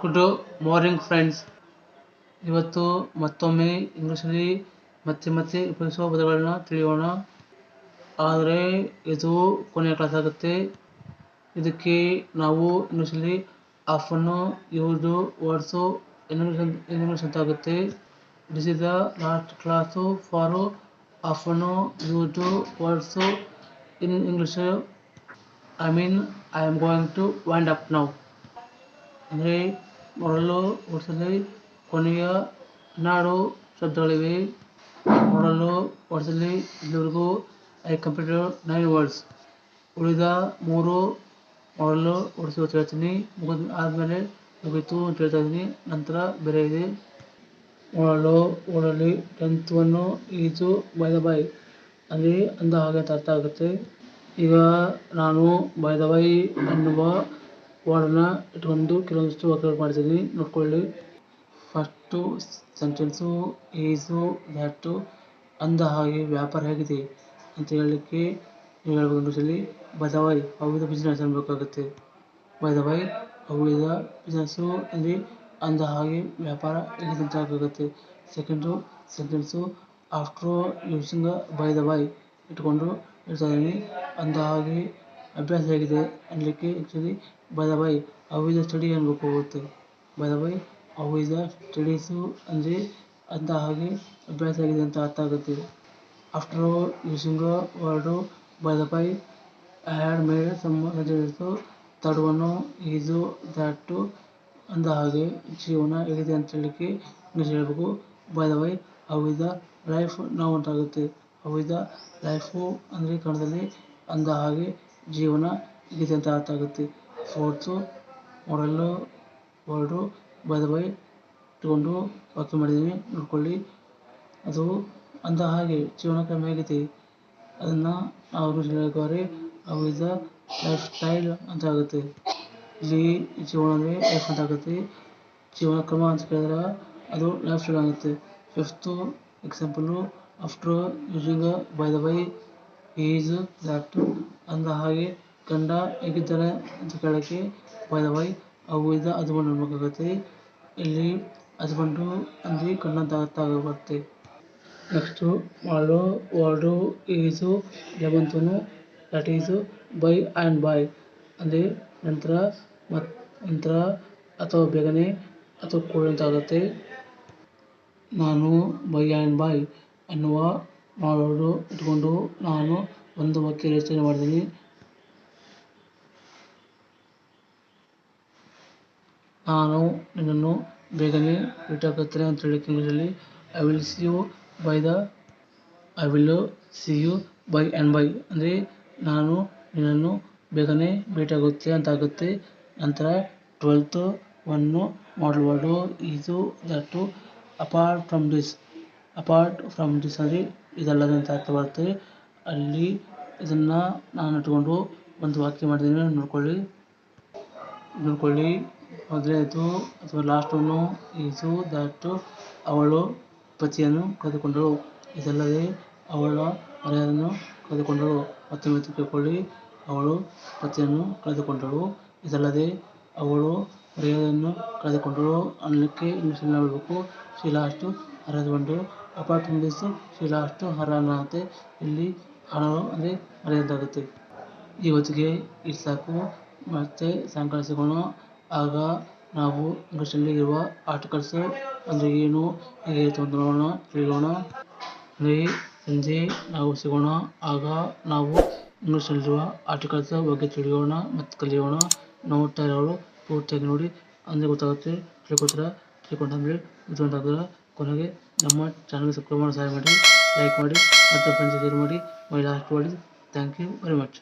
Good morning friends ಇವತ್ತು ಮತ್ತೊಮ್ಮೆ ಇಂಗ್ಲೀಷಲ್ಲಿ ಮತ್ತೆ ಮತ್ತೆ ಉಪಯೋಗಿಸುವ ಪದಗಳನ್ನು ತಿಳಿಯೋಣ. ಆದರೆ ಇದು ಕೊನೆಯ ಕ್ಲಾಸ್ ಆಗುತ್ತೆ. ಇದಕ್ಕೆ ನಾವು ಇಂಗ್ಲೀಷಲ್ಲಿ ಆಫನ್ನು ಯೂಸು ವರ್ಡ್ಸು ಇಂಗ್ಲೀಷ್ ಅಂತ ಆಗುತ್ತೆ. This is the last class for often use words in English I mean I am going to wind up now ಅಂದರೆ ಮೊದಲು ವರ್ಷದಲ್ಲಿ ಕೊನೆಯ, ನಾಡು ಶಬ್ದಗಳಿವೆ ಮರಳು ವರ್ಷದಲ್ಲಿ ಇಲ್ಲಿವರೆಗೂ ಐ ಕಂಪ್ಲೀಟೆಡ್ ನೈನ್ ವರ್ಡ್ಸ್. ಉಳಿದ ಮೂರು ಮರಳು ಹೊಡ್ಸಿ ಅಂತ ಹೇಳ್ತೀನಿ. ಮುಗಿದ ಆದಮೇಲೆ ಮುಗೀತು ಅಂತ ಹೇಳ್ತಾ ಇದ್ದೀನಿ. ನಂತರ ಬೇರೆ ಇದೆ. ಮರಳು ಓಡಲಿ tenth one is by the by. ಅಲ್ಲಿ ಅಂದ ಹಾಗೆ ಅರ್ಥ ಆಗುತ್ತೆ. ಈಗ ನಾನು ಬೈ ದ ಬೈ ಅನ್ನುವ ವರ್ಡನ್ನ ಇಟ್ಕೊಂಡು ಕೆಲವೊಂದಿಷ್ಟು ವಾಕ್ಯಗಳು ಮಾಡ್ತೀನಿ ನೋಡ್ಕೊಳ್ಳಿ. ಫಸ್ಟು ಸೆಂಟೆನ್ಸು ಈಸು ದ್ಯಾಟು ಅಂದ ಹಾಗೆ ವ್ಯಾಪಾರ ಹೇಗಿದೆ ಅಂತ ಹೇಳಲಿಕ್ಕೆ ನೀವು ಹೇಳ್ಬೇಕು ಇಂಗ್ಲೀಷಲ್ಲಿ by the way how is the business ಅನ್ಬೇಕಾಗುತ್ತೆ by the way how is the business ಅಲ್ಲಿ ಅಂದ ಹಾಗೆ ವ್ಯಾಪಾರ ಹೇಗಿದೆ ಅಂತ ಆಗಬೇಕಾಗುತ್ತೆ second sentence after using by the way ಇಟ್ಕೊಂಡು ಹೇಳ್ತಾ ಇದ್ದೀನಿ. ಅಂದ ಹಾಗೆ ಅಭ್ಯಾಸ ಆಗಿದೆ ಅನ್ನಲಿಕ್ಕೆ actually by the way how is the study ಅನ್ಬೇಕು ಹೋಗುತ್ತೆ. By the way how is the studies ಅಂದರೆ ಅಂತ ಹಾಗೆ ಅಭ್ಯಾಸ ಆಗಿದೆ ಅಂತ ಅರ್ಥ ಆಗುತ್ತೆ. After using word by the by I had made some third one is that ಅಂದ ಹಾಗೆ ಜೀವನ ಹೇಗಿದೆ ಅಂತ ಹೇಳಲಿಕ್ಕೆ ಇಂಗ್ಲೀಷ್ ಹೇಳಬೇಕು. By the way how is the life ನಾವು ಉಂಟಾಗುತ್ತೆ ಹೌ ಇಸ್ ದ ಲೈಫು ಅಂದರೆ ಕನ್ನಡದಲ್ಲಿ ಅಂದ ಹಾಗೆ ಜೀವನ ಅಂತ ಅರ್ಥ ಆಗುತ್ತೆ fourth model word by the by ಇಟ್ಕೊಂಡು ವಾಕ್ಯ ಮಾಡಿದ್ದೀನಿ ನೋಡ್ಕೊಳ್ಳಿ. ಅದು ಅಂದ ಹಾಗೆ ಜೀವನ ಕ್ರಮ ಹೇಗಿದೆ ಅದನ್ನು ಅವರು ಹೇಳಿದ್ದಾರೆ ಇಸ್ ದ ಲೈಫ್ ಸ್ಟೈಲ್ ಅಂತ ಆಗುತ್ತೆ. ಇಲ್ಲಿ ಜೀವನ ಅಂದರೆ ಲೈಫ್ ಅಂತ ಆಗುತ್ತೆ. ಜೀವನ ಕ್ರಮ ಅಂತ ಕೇಳಿದ್ರೆ ಅದು ಲೈಫ್ ಸ್ಟೈಲ್ ಆಗುತ್ತೆ. Fifth example after using by the by is doctor ಅಂದ ಹಾಗೆ ಗಂಡ ಹೇಗಿದ್ದಾನೆ ಅಂತ ಕೇಳೋಕ್ಕೆ by the by how is the husband ಅನ್ಬೇಕಾಗುತ್ತೆ ಇಲ್ಲಿ ಹಸ್ಬೆಂಡು ಅಂದ್ರೆ ಅರ್ಥ ಆಗುತ್ತೆ next model word is eleventh one that is by and by ಅಂದರೆ ನಂತರ ಮತ್, ನಂತರ ಅಥವಾ ಬೇಗನೆ ಅಥವಾ ಕೂಡ ಆಗುತ್ತೆ ನಾನು ಬೈ ಆ್ಯಂಡ್ ಬೈ ಅನ್ನುವ ಮಾಡೋದು ಇಟ್ಕೊಂಡು ನಾನು ಒಂದು ವಾಕ್ಯ ರಚನೆ ಮಾಡಿದ್ದೀನಿ. ನಾನು ನಿನ್ನನ್ನು ಬೇಗನೆ ಭೇಟಿಯಾಗುತ್ತೇನೆ ಅಂತ ಹೇಳಿಕ್ಕೆ ಇಂಗ್ಲೀಷಲ್ಲಿ I will see you by the I will see you by and by ಅಂದರೆ, ನಾನು ನಿನ್ನನ್ನು ಬೇಗನೆ ಭೇಟಿಯಾಗುತ್ತೆ ಅಂತ ಆಗುತ್ತೆ ನಂತರ ಟ್ವೆಲ್ತು ಒನ್ನು ಮಾಡಲ್ ವರ್ಡು ಇದು that apart from this apart from this ಇದಲ್ಲದೆ ಅಂತ ಅರ್ಥ ಬರುತ್ತೆ. ಅಲ್ಲಿ ಇದನ್ನು ನಾನು ಇಟ್ಕೊಂಡು ಒಂದು ವಾಕ್ಯ ಮಾಡಿದ್ದೀನಿ ನೋಡ್ಕೊಳ್ಳಿ. ನೋಡ್ಕೊಳ್ಳಿ. ಮೊದಲನೇದು, ಅಥವಾ ಲಾಸ್ಟ್ ಒನ್ನು ಈಸು ದಟ್ಟು ಅವಳು, ಪತಿಯನ್ನು ಕಳೆದುಕೊಂಡಳು ಇದಲ್ಲದೆ ಅವಳ ಮರೆಯನ್ನು ಕಳೆದುಕೊಂಡಳು ಮತ್ತೆ ಕೇಳ್ಕೊಳ್ಳಿ ಅವಳು, ಪತಿಯನ್ನು ಕಳೆದುಕೊಂಡಳು ಇದಲ್ಲದೆ ಅವಳು ಮರ್ಯಾದೆಯನ್ನು ಕಳೆದುಕೊಂಡಳು ಅನ್ನಕ್ಕೆ ಇಂಗ್ಲೀಷಲ್ಲಿ ನೋಡಬೇಕು she lost apart from lost ಇಲ್ಲಿ ಹಣವು ಅಂದರೆ ಮರ್ಯಾದೆ ಆಗುತ್ತೆ ಇವತ್ತಿಗೆ ಇಷ್ಟು ಸಾಕು ಮತ್ತೆ ಸಾಯಂಕಾಲ ಸಿಗೋಣ ಆಗ ನಾವು ಇಂಗ್ಲೀಷಲ್ಲಿ ಇರುವ ಆರ್ಟಿಕಲ್ಸು ಅಂದರೆ ಏನು, ಹೇಗೆ ನೋಡೋಣ, ತಿಳಿಯೋಣ. ಅಂದರೆ ಸಂಜೆ ನಾವು ಸಿಗೋಣ. ಆಗ ನಾವು ಇಂಗ್ಲೀಷಲ್ಲಿರುವ ಆರ್ಟಿಕಲ್ಸ್ ಬಗ್ಗೆ ತಿಳಿಯೋಣ ಮತ್ತು ಕಲಿಯೋಣ. ನೋಡ್ತಾ ಇರೋರು ಪೂರ್ತಿಯಾಗಿ ನೋಡಿ. ಅಂದರೆ ಗೊತ್ತಾಗುತ್ತೆ ತಿಳ್ಕೊತೀರ ತಿಳ್ಕೊಂಡಾದ್ಮೇಲೆ ಬುದ್ಧಿವಂತಾಗ್ತೀರ ಕೊನೆಗೆ. ನಮ್ಮ ಚಾನಲ್ ಸಬ್ಸ್ಕ್ರೈಬ್ ಮಾಡಿ ಸಹಾಯ ಮಾಡಿ ಲೈಕ್ ಮಾಡಿ ಮತ್ತು ಫ್ರೆಂಡ್ಸ್ ಶೇರ್ ಮಾಡಿ ಮೈ ಲಾಸ್ಟ್ ಮಾಡಿ ಥ್ಯಾಂಕ್ ಯು ವೆರಿ ಮಚ್